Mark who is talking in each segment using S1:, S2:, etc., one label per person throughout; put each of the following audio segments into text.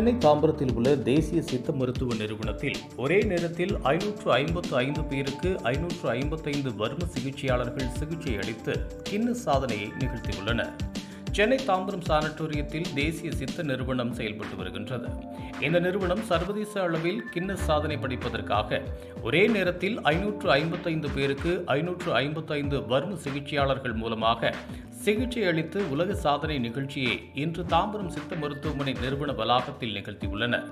S1: சென்னை தாம்பரத்தில் உள்ள தேசிய சித்த மருத்துவ நிறுவனத்தில் ஒரே நேரத்தில் ஐநூற்று ஐம்பத்து ஐந்து பேருக்கு ஐநூற்று ஐம்பத்தைந்து வர்ம சிகிச்சையாளர்கள் சிகிச்சை அளித்து கின்னஸ் சாதனையை நிகழ்த்தியுள்ளனர். சென்னை தாம்பரம் சானட்டோரியத்தில் தேசிய சித்த நிறுவனம் செயல்பட்டு வருகின்றது. இந்த நிறுவனம் சர்வதேச அளவில் கின்னஸ் சாதனை படைப்பதற்காக ஒரே நேரத்தில் ஐநூற்று ஐம்பத்தைந்து பேருக்கு ஐநூற்று ஐம்பத்தைந்து வர்ம சிகிச்சையாளர்கள் மூலமாக சிகிச்சை அளித்து உலக சாதனை நிகழ்ச்சியை இன்று தாம்பரம் சித்த மருத்துவமனை நிறுவன வளாகத்தில் நிகழ்த்தியுள்ளனர்.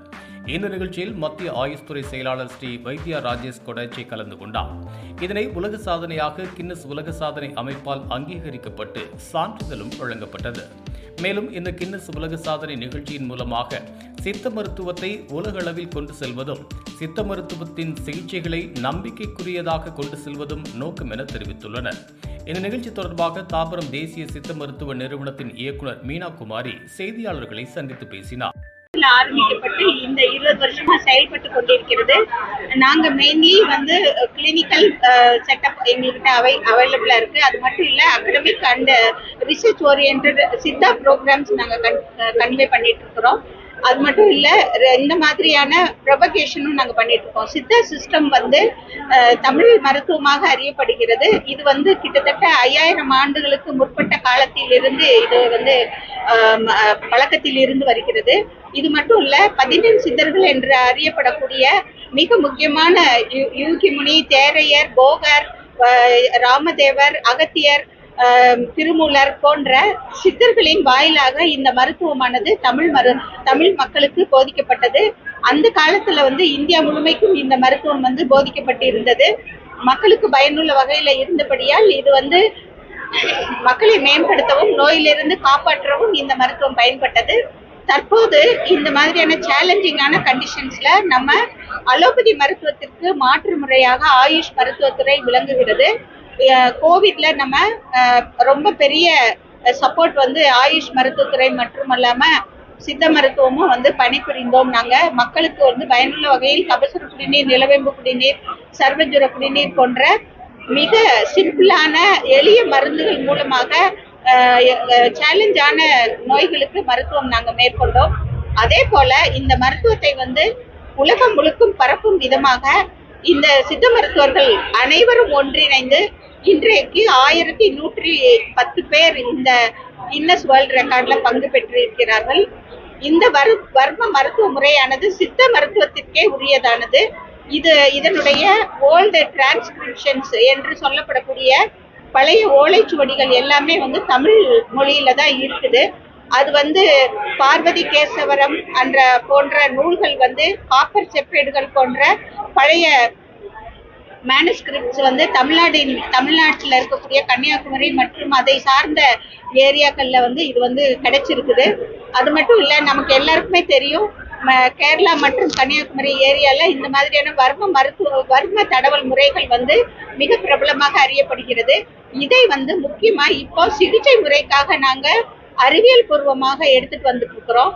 S1: இந்த நிகழ்ச்சியில் மத்திய ஆயுஷ் துறை செயலாளர் ஸ்ரீ வைத்தியா ராஜேஷ் கொடாச்சி கலந்து கொண்டார். இதனை உலக சாதனையாக கின்னஸ் உலக சாதனை அமைப்பால் அங்கீகரிக்கப்பட்டு சான்றிதழும் வழங்கப்பட்டது. மேலும் இந்த கின்னஸ் உலக சாதனை நிகழ்ச்சியின் மூலமாக சித்த மருத்துவத்தை உலக அளவில் கொண்டு செல்வதும் சித்த மருத்துவத்தின் சிகிச்சைகளை நம்பிக்கைக்குரியதாக கொண்டு செல்வதும் நோக்கம் என தெரிவித்துள்ளனர். இந்த நிகழ்ச்சி தொடர்பாக தாம்பரம் தேசிய சித்த மருத்துவ நிறுவனத்தின் இயக்குனர் மீனா குமாரி செய்தியாளர்களை சந்தித்து பேசினார்.
S2: ஆரம்பிக்கப்பட்டு இந்த இருபது வருஷமா செயல்பட்டு கொண்டிருக்கிறது. நாங்க மெயின்லி வந்து கிளினிக்கல் செட்டப் எங்ககிட்ட அவை அவைலபிளா இருக்கு. அது மட்டும் இல்ல academic and research oriented Siddha programs நாங்க கன்வே பண்ணிட்டு இருக்கிறோம். அது மட்டும் இல்லை இந்த மாதிரியான ப்ரொபகேஷனும் நாங்கள் பண்ணிட்டு இருக்கோம். சித்தா சிஸ்டம் வந்து தமிழ் மருத்துவமாக அறியப்படுகிறது. இது வந்து கிட்டத்தட்ட ஐயாயிரம் ஆண்டுகளுக்கு முற்பட்ட காலத்தில் இருந்து இது வந்து பழக்கத்தில் இருந்து வருகிறது. இது மட்டும் இல்லை பதினெண் சித்தர்கள் என்று அறியப்படக்கூடிய மிக முக்கியமான யு- யூகிமுனி தேரையர் போகர் ராமதேவர் அகத்தியர் திருமூலர் போன்ற சித்தர்களின் வாயிலாக இந்த மருத்துவமானது தமிழ் மரு தமிழ் மக்களுக்கு போதிக்கப்பட்டது. அந்த காலத்துல வந்து இந்தியா முழுமைக்கும் இந்த மருத்துவம் வந்து போதிக்கப்பட்டு இருந்தது மக்களுக்கு பயனுள்ள வகையில இருந்தபடியால் இது வந்து மக்களை மேம்படுத்தவும் நோயிலிருந்து காப்பாற்றவும் இந்த மருத்துவம் பயன்பட்டது. தற்போது இந்த மாதிரியான சேலஞ்சிங்கான கண்டிஷன்ஸ்ல நம்ம அலோபதி மருத்துவத்திற்கு மாற்று முறையாக ஆயுஷ் மருத்துவத்துறை விளங்குகிறது. கோவிட்ல நம்ம ரொம்ப பெரிய சப்போர்ட் வந்து ஆயுஷ் மருத்துவத்துறை மற்றும் அல்லாம சித்த மருத்துவமும் வந்து பணிபுரிந்தோம் நாங்க. மக்களுக்கு வந்து பயனுள்ள வகையில் கபசுர குடிநீர் நிலவேம்பு குடிநீர் சர்வஜுர குடிநீர் போன்ற மிக சிம்பிளான எளிய மருந்துகள் மூலமாக சேலஞ்சான நோய்களுக்கு மருத்துவம் நாங்க மேற்கொண்டோம். அதே போல இந்த மருத்துவத்தை வந்து உலகம் முழுக்கும் பரப்பும் விதமாக இந்த சித்த மருத்துவர்கள் அனைவரும் ஒன்றிணைந்து இன்றைக்கு ஆயிரத்தி நூற்றி பத்து பேர் இந்த இன்னஸ் வேர்ல்ட் ரெக்கார்ட்ல பங்கு பெற்றிருக்கிறார்கள். இந்த வரு வர்ம மருத்துவ முறையானது சித்த மருத்துவத்திற்கே உரியதானது. இது இதனுடைய ஓல்டு டிரான்ஸ்கிரிப்ஷன்ஸ் என்று சொல்லப்படக்கூடிய பழைய ஓலைச்சுவடிகள் எல்லாமே வந்து தமிழ் மொழியில தான் இருக்குது. அது வந்து பார்வதி கேசவரம் என்ற போன்ற நூல்கள் வந்து காப்பர் செப்பேடுகள் போன்ற பழைய மேனுஸ்கிரிப்ட்ஸ் வந்து தமிழ்நாட்டின் தமிழ்நாட்டில் இருக்கக்கூடிய கன்னியாகுமரி மற்றும் அதை சார்ந்த ஏரியாக்களில் வந்து இது வந்து கிடைச்சிருக்குது. அது மட்டும் இல்லை நமக்கு எல்லாருக்குமே தெரியும் கேரளா மற்றும் கன்னியாகுமரி ஏரியாவில் இந்த மாதிரியான வர்ம மருத்துவ வர்ம தடவல் முறைகள் வந்து மிக பிரபலமாக அறியப்படுகிறது. இதை வந்து முக்கியமாக இப்போ சிகிச்சை முறைக்காக நாங்கள் அறிவியல் பூர்வமாக எடுத்துட்டு வந்துட்டு இருக்கிறோம்.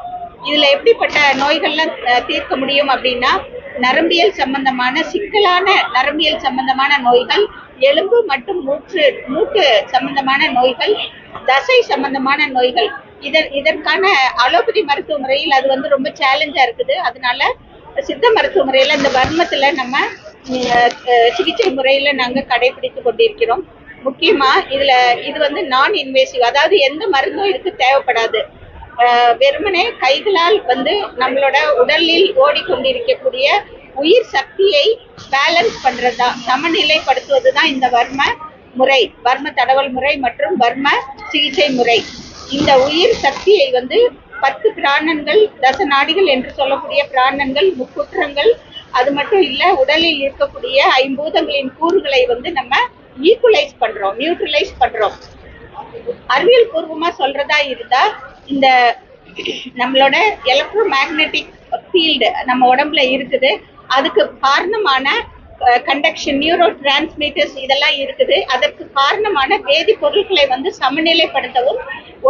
S2: இதுல எப்படிப்பட்ட நோய்கள்லாம் தீர்க்க முடியும் அப்படின்னா நரம்பியல் சம்பந்தமான சிக்கலான நரம்பியல் சம்பந்தமான நோய்கள் எலும்பு மற்றும் மூற்று மூட்டு சம்பந்தமான நோய்கள் தசை சம்பந்தமான நோய்கள். இதன் இதற்கான அலோபதி மருத்துவ முறையில் அது வந்து ரொம்ப சேலஞ்சா இருக்குது. அதனால சித்த மருத்துவ முறையில இந்த வர்மத்துல நம்ம சிகிச்சை முறையில நாங்க கடைபிடித்து கொண்டிருக்கிறோம். முக்கியமா இதுல இது வந்து நான் இன்வேசிவ் அதாவது எந்த மருந்தும் இதுக்கு தேவைப்படாது. வெறுமனே கைகளால் வந்து நம்மளோட உடலில் ஓடிக்கொண்டிருக்கக்கூடிய உயிர் சக்தியை பேலன்ஸ் பண்றதா சமநிலைப்படுத்துவதுதான் இந்த வர்ம முறை வர்ம தடவல் முறை மற்றும் வர்ம சிகிச்சை முறை. இந்த உயிர் சக்தியை வந்து பத்து பிராணன்கள் தச நாடிகள் என்று சொல்லக்கூடிய பிராணன்கள் முக்குற்றங்கள் அது மட்டும் இல்ல உடலில் இருக்கக்கூடிய ஐம்பூதங்களின் கூறுகளை வந்து நம்ம ஈக்குவலைஸ் பண்றோம் நியூட்ரலைஸ் பண்றோம். அறிவியல் பூர்வமா சொல்றதா இருந்தா இந்த நம்மளோட எலக்ட்ரோ மேக்னெட்டிக் ஃபீல்டு நம்ம உடம்புல இருக்குது. அதுக்கு காரணமான கண்டக்ஷன் நியூரோ டிரான்ஸ்மிட்டர்ஸ் இதெல்லாம் இருக்குது. அதற்கு காரணமான வேதிப்பொருட்களை வந்து சமநிலைப்படுத்தவும்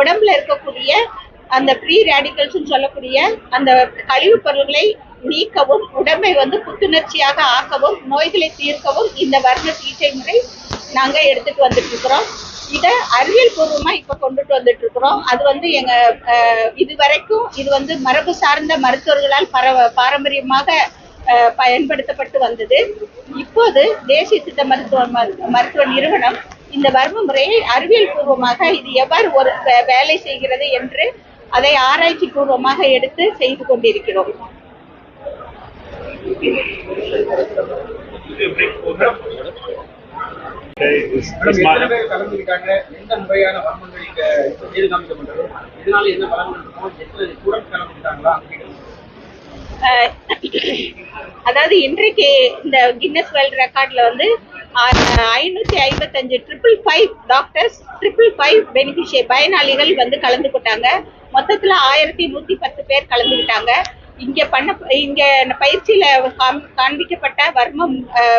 S2: உடம்புல இருக்கக்கூடிய அந்த ப்ரீ ரேடிக்கல்ஸ்னு சொல்லக்கூடிய அந்த கழிவுப் பொருள்களை நீக்கவும் உடம்பை வந்து புத்துணர்ச்சியாக ஆக்கவும் நோய்களை தீர்க்கவும் இந்த வர்ண சிகிச்சை முறை நாங்க எடுத்துட்டு வந்துட்டு இருக்கிறோம். இதை அறிவியல் பூர்வமா இப்ப கொண்டுட்டு வந்துட்டு இருக்கிறோம் அது வந்து எங்க அஹ், இது வரைக்கும் இது வந்து மரபு சார்ந்த மருத்துவர்களால் பரவ பாரம்பரியமாக பயன்படுத்தப்பட்டு வந்தது. இப்போது தேசிய சித்த மருத்துவ மருத்துவ நிறுவனம் இந்த வர்ம முறையை அறிவியல் பூர்வமாக இது எவ்வாறு ஒரு வே- வேலை செய்கிறது என்று அதை ஆராய்ச்சி பூர்வமாக எடுத்து செய்து கொண்டிருக்கிறோம். அதாவது இன்றைக்கு இந்த கின்னஸ் வேர்ல்ட் ரெக்கார்ட்ல வந்து ஐநூத்தி ஐம்பத்தஞ்சு triple five doctors triple five பெனிஃபிஷிய பயனாளிகள் வந்து கலந்துக்கிட்டாங்க மொத்தத்துல ஆயிரத்தி நூத்தி பத்து பேர் கலந்துக்கிட்டாங்க இங்க பண்ண இங்க பயிற்சியில காண்பிக்கப்பட்ட வர்ம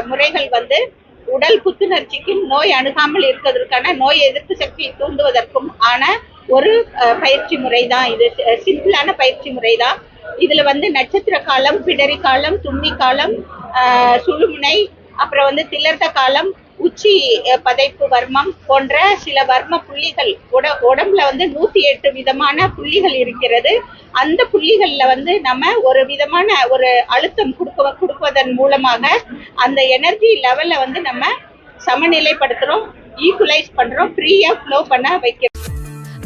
S2: முறைகள் வந்து உடல் புத்துணர்ச்சிக்கும் நோய் அணுகாமல் இருக்கிறதுக்கான நோய் எதிர்ப்பு சக்தியை தூண்டுவதற்கும் ஆன ஒரு அஹ், பயிற்சி முறை தான் இது சிம்பிளான பயிற்சி முறை தான் இதுல வந்து நட்சத்திர காலம் பிடரி காலம் தும்மி காலம் ஆஹ் சுழுமுனை அப்புறம் வந்து திலர்த்த காலம் உச்சி பதைப்பு வர்மம் போன்ற சில வர்ம புள்ளிகள் உட உடம்புல வந்து நூத்தி எட்டு விதமான புள்ளிகள் இருக்கிறது. அந்த புள்ளிகள்ல வந்து நம்ம ஒரு விதமான ஒரு அழுத்தம் கொடுக்க கொடுப்பதன் மூலமாக அந்த எனர்ஜி லெவல்ல வந்து நம்ம சமநிலைப்படுத்துறோம் ஈக்குவலைஸ் பண்றோம் ஃப்ரீயா ஃப்ளோ பண்ண வைக்கிறோம்.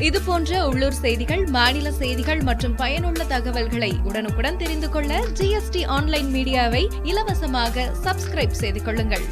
S3: இது போன்ற உள்ளூர் செய்திகள் மாநில செய்திகள் மற்றும் பயனுள்ள தகவல்களை உடனுக்குடன் தெரிந்து கொள்ள ஜிஎஸ்டி ஆன்லைன் மீடியாவை இலவசமாக சப்ஸ்கிரைப் செய்து கொள்ளுங்கள்.